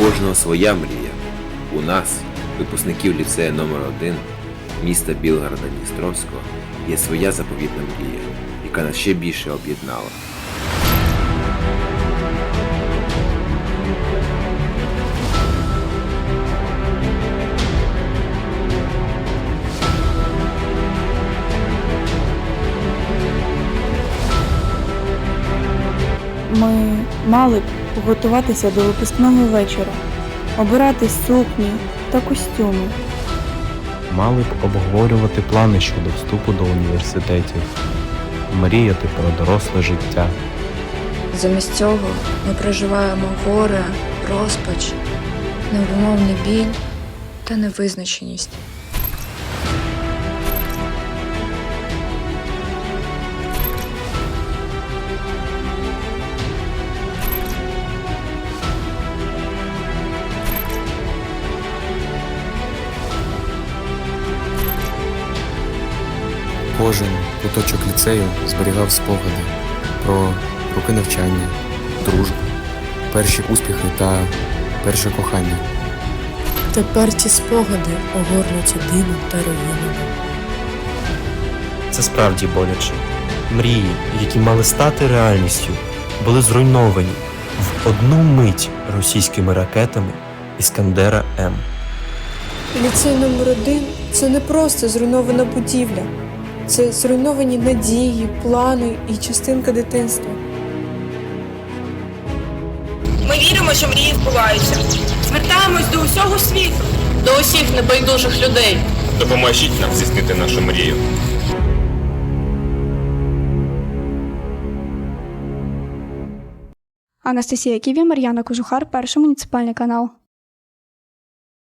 кожного своя мрія. У нас, випускників ліцею номер 1 міста Білгорода Дністровського, є своя заповітна мрія, яка нас ще більше об'єднала. Ми мали б готуватися до випускного вечора, обирати сукні та костюми. Мали б обговорювати плани щодо вступу до університетів, мріяти про доросле життя. Замість цього ми проживаємо горе, розпач, невимовний біль та невизначеність. Кожен куточок ліцею зберігав спогади про роки навчання, дружбу, перші успіхи та перше кохання. Тепер ці спогади огорнуті димом та руїнами. Це справді боляче. Мрії, які мали стати реальністю, були зруйновані в одну мить російськими ракетами Іскандера М. Ліцей номер один це не просто зруйнована будівля, це зруйновані надії, плани і частинка дитинства. Ми віримо, що мрії збуваються. Звертаємось до усього світу, до усіх небайдужих людей. Допоможіть нам здійснити нашу мрію. Анастасія Ківі, Мар'яна Кожухар, перший муніципальний канал.